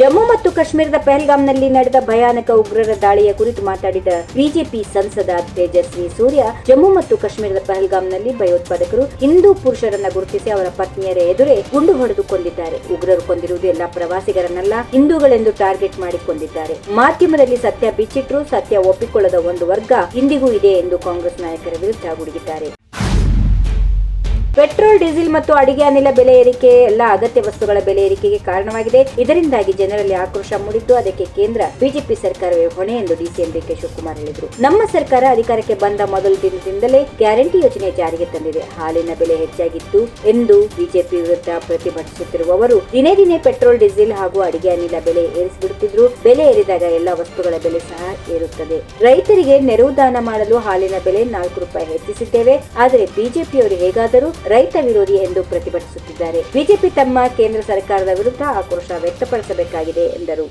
ಜಮ್ಮು ಮತ್ತು ಕಾಶ್ಮೀರದ ಪಹಲ್ಗಾಮ್ನಲ್ಲಿ ನಡೆದ ಭಯಾನಕ ಉಗ್ರರ ದಾಳಿಯ ಕುರಿತು ಮಾತಾಡಿದ ಬಿಜೆಪಿ ಸಂಸದ ತೇಜಸ್ವಿ ಸೂರ್ಯ, ಜಮ್ಮು ಮತ್ತು ಕಾಶ್ಮೀರದ ಪಹಲ್ಗಾಮ್ನಲ್ಲಿ ಭಯೋತ್ಪಾದಕರು, ಹಿಂದೂ ಪುರುಷರನ್ನ ಗುರುತಿಸಿ ಅವರ ಪತ್ನಿಯರ ಎದುರೇ ಗುಂಡು ಹೊಡೆದು ಕೊಂದಿದ್ದಾರೆ ಉಗ್ರರು ಕೊಂದಿರುವುದು ಎಲ್ಲ ಪ್ರವಾಸಿಗರನ್ನಲ್ಲ, ಹಿಂದೂಗಳೆಂದು ಟಾರ್ಗೆಟ್ ಮಾಡಿಕೊಂಡಿದ್ದಾರೆ. ಮಾಧ್ಯಮದಲ್ಲಿ ಸತ್ಯ ಬಿಚ್ಚಿಟ್ರು, ಸತ್ಯ ಒಪ್ಪಿಕೊಳ್ಳದ ಒಂದು ವರ್ಗ ಇಂದಿಗೂ ಇದೆ ಎಂದು ಕಾಂಗ್ರೆಸ್ ನಾಯಕರ ವಿರುದ್ಧ ಗುಡುಗಿದ್ದಾರೆ. ಪೆಟ್ರೋಲ್, ಡೀಸೆಲ್ ಮತ್ತು ಅಡಿಗೆ ಅನಿಲ ಬೆಲೆ ಏರಿಕೆ ಎಲ್ಲ ಅಗತ್ಯ ವಸ್ತುಗಳ ಬೆಲೆ ಏರಿಕೆಗೆ ಕಾರಣವಾಗಿದೆ. ಇದರಿಂದಾಗಿ ಜನರಲ್ಲಿ ಆಕ್ರೋಶ ಮೂಡಿದ್ದು, ಅದಕ್ಕೆ ಕೇಂದ್ರ ಬಿಜೆಪಿ ಸರ್ಕಾರವೇ ಹೊಣೆ ಎಂದು ಡಿಸಿಎಂ ಡಿಕೆ ಶಿವಕುಮಾರ್ ಹೇಳಿದರು. ನಮ್ಮ ಸರ್ಕಾರ ಅಧಿಕಾರಕ್ಕೆ ಬಂದ ಮೊದಲ ದಿನದಿಂದಲೇ ಗ್ಯಾರಂಟಿ ಯೋಜನೆ ಜಾರಿಗೆ ತಂದಿದೆ. ಹಾಲಿನ ಬೆಲೆ ಹೆಚ್ಚಾಗಿತ್ತು ಎಂದು ಬಿಜೆಪಿ ವಿರುದ್ಧ ಪ್ರತಿಭಟಿಸುತ್ತಿರುವವರು ದಿನೇ ದಿನೇ ಪೆಟ್ರೋಲ್, ಡೀಸೆಲ್ ಹಾಗೂ ಅಡಿಗೆ ಅನಿಲ ಬೆಲೆ ಏರಿಸಿಬಿಡುತ್ತಿದ್ರು. ಬೆಲೆ ಏರಿದಾಗ ಎಲ್ಲ ವಸ್ತುಗಳ ಬೆಲೆ ಸಹ ಏರುತ್ತದೆ. ರೈತರಿಗೆ ನೆರವು ದಾನ ಮಾಡಲು ಹಾಲಿನ ಬೆಲೆ ನಾಲ್ಕು ರೂಪಾಯಿ ಹೆಚ್ಚಿಸಿದ್ದೇವೆ. ಆದರೆ ಬಿಜೆಪಿಯವರು ಹೇಗಾದರೂ ರೈತ ವಿರೋಧಿ ಎಂದು ಪ್ರತಿಭಟಿಸುತ್ತಿದ್ದಾರೆ. ಬಿಜೆಪಿ ತಮ್ಮ ಕೇಂದ್ರ ಸರ್ಕಾರದ ವಿರುದ್ಧ ಆಕ್ರೋಶ ವ್ಯಕ್ತಪಡಿಸಬೇಕಾಗಿದೆ ಎಂದರು.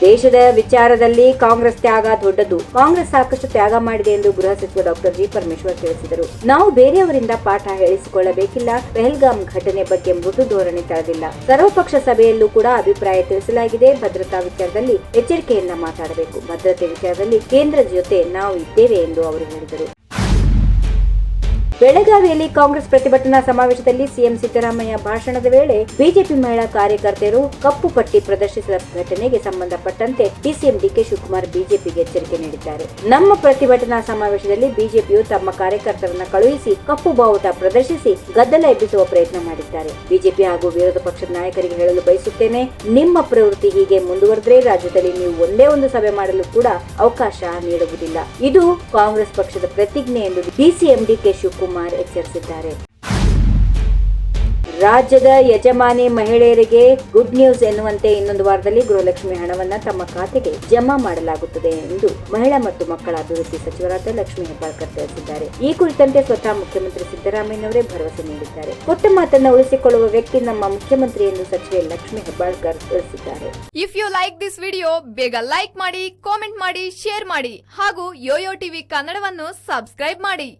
ದೇಶದ ವಿಚಾರದಲ್ಲಿ ಕಾಂಗ್ರೆಸ್ ತ್ಯಾಗ ದೊಡ್ಡದು. ಕಾಂಗ್ರೆಸ್ ಸಾಕಷ್ಟು ತ್ಯಾಗ ಮಾಡಿದೆ ಎಂದು ಗೃಹ ಸಚಿವ ಡಾಕ್ಟರ್ ಜಿ ಪರಮೇಶ್ವರ್ ತಿಳಿಸಿದರು. ನಾವು ಬೇರೆಯವರಿಂದ ಪಾಠ ಹೇಳಿಸಿಕೊಳ್ಳಬೇಕಿಲ್ಲ. ಪೆಹಲ್ಗಾಮ್ ಘಟನೆ ಬಗ್ಗೆ ಮೃದು ಧೋರಣೆ ತಳೆದಿಲ್ಲ. ಸರ್ವಪಕ್ಷ ಸಭೆಯಲ್ಲೂ ಕೂಡ ಅಭಿಪ್ರಾಯ ತಿಳಿಸಲಾಗಿದೆ. ಭದ್ರತಾ ವಿಚಾರದಲ್ಲಿ ಎಚ್ಚರಿಕೆಯಿಂದ ಮಾತಾಡಬೇಕು. ಭದ್ರತೆ ವಿಚಾರದಲ್ಲಿ ಕೇಂದ್ರ ಜೊತೆ ನಾವು ಇದ್ದೇವೆ ಎಂದು ಅವರು ಹೇಳಿದರು. ಬೆಳಗಾವಿಯಲ್ಲಿ ಕಾಂಗ್ರೆಸ್ ಪ್ರತಿಭಟನಾ ಸಮಾವೇಶದಲ್ಲಿ ಸಿಎಂ ಸಿದ್ದರಾಮಯ್ಯ ಭಾಷಣದ ವೇಳೆ ಬಿಜೆಪಿ ಮಹಿಳಾ ಕಾರ್ಯಕರ್ತೆಯರು ಕಪ್ಪು ಪಟ್ಟಿ ಪ್ರದರ್ಶಿಸಿದ ಘಟನೆಗೆ ಸಂಬಂಧಪಟ್ಟಂತೆ ಡಿಸಿಎಂ ಡಿಕೆ ಶಿವಕುಮಾರ್ ಬಿಜೆಪಿಗೆ ಎಚ್ಚರಿಕೆ ನೀಡಿದ್ದಾರೆ. ನಮ್ಮ ಪ್ರತಿಭಟನಾ ಸಮಾವೇಶದಲ್ಲಿ ಬಿಜೆಪಿಯು ತಮ್ಮ ಕಾರ್ಯಕರ್ತರನ್ನ ಕಳುಹಿಸಿ ಕಪ್ಪು ಬಾವುಟ ಪ್ರದರ್ಶಿಸಿ ಗದ್ದಲ ಎಬ್ಬಿಸುವ ಪ್ರಯತ್ನ ಮಾಡಿದ್ದಾರೆ. ಬಿಜೆಪಿ ಹಾಗೂ ವಿರೋಧ ಪಕ್ಷದ ನಾಯಕರಿಗೆ ಹೇಳಲು ಬಯಸುತ್ತೇನೆ, ನಿಮ್ಮ ಪ್ರವೃತ್ತಿ ಹೀಗೆ ಮುಂದುವರೆದ್ರೆ ರಾಜ್ಯದಲ್ಲಿ ನೀವು ಒಂದೇ ಒಂದು ಸಭೆ ಮಾಡಲು ಕೂಡ ಅವಕಾಶ ನೀಡುವುದಿಲ್ಲ. ಇದು ಕಾಂಗ್ರೆಸ್ ಪಕ್ಷದ ಪ್ರತಿಜ್ಞೆ ಎಂದು ಡಿಸಿಎಂ ಡಿಕೆ ಶಿವಕುಮಾರ್ ಎಚ್ಚರಿಸಿದ್ದಾರೆ. ರಾಜ್ಯದ ಯಜಮಾನಿ ಮಹಿಳೆಯರಿಗೆ ಗುಡ್ ನ್ಯೂಸ್ ಎನ್ನುವಂತೆ ಇನ್ನೊಂದು ವಾರದಲ್ಲಿ ಗೃಹಲಕ್ಷ್ಮಿ ಹಣವನ್ನು ತಮ್ಮ ಖಾತೆಗೆ ಜಮಾ ಮಾಡಲಾಗುತ್ತದೆ ಎಂದು ಮಹಿಳಾ ಮತ್ತು ಮಕ್ಕಳ ಅಭಿವೃದ್ಧಿ ಸಚಿವರಾದ ಲಕ್ಷ್ಮೀ ಹೆಬ್ಬಾಳ್ಕರ್ ತಿಳಿಸಿದ್ದಾರೆ. ಈ ಕುರಿತಂತೆ ಸ್ವತಃ ಮುಖ್ಯಮಂತ್ರಿ ಸಿದ್ದರಾಮಯ್ಯನವರೇ ಭರವಸೆ ನೀಡಿದ್ದಾರೆ. ಕೊಟ್ಟ ಮಾತನ್ನು ಉಳಿಸಿಕೊಳ್ಳುವ ವ್ಯಕ್ತಿ ನಮ್ಮ ಮುಖ್ಯಮಂತ್ರಿ ಎಂದು ಸಚಿವೆ ಲಕ್ಷ್ಮಿ ಹೆಬ್ಬಾಳ್ಕರ್ ತಿಳಿಸಿದ್ದಾರೆ. If you like this video ಬೇಗ ಲೈಕ್ ಮಾಡಿ ಕಾಮೆಂಟ್ ಮಾಡಿ ಶೇರ್ ಮಾಡಿ ಹಾಗೂ ಯೋಯೋ ಟಿವಿ ಕನ್ನಡವನ್ನು ಸಬ್ಸ್ಕ್ರೈಬ್ ಮಾಡಿ.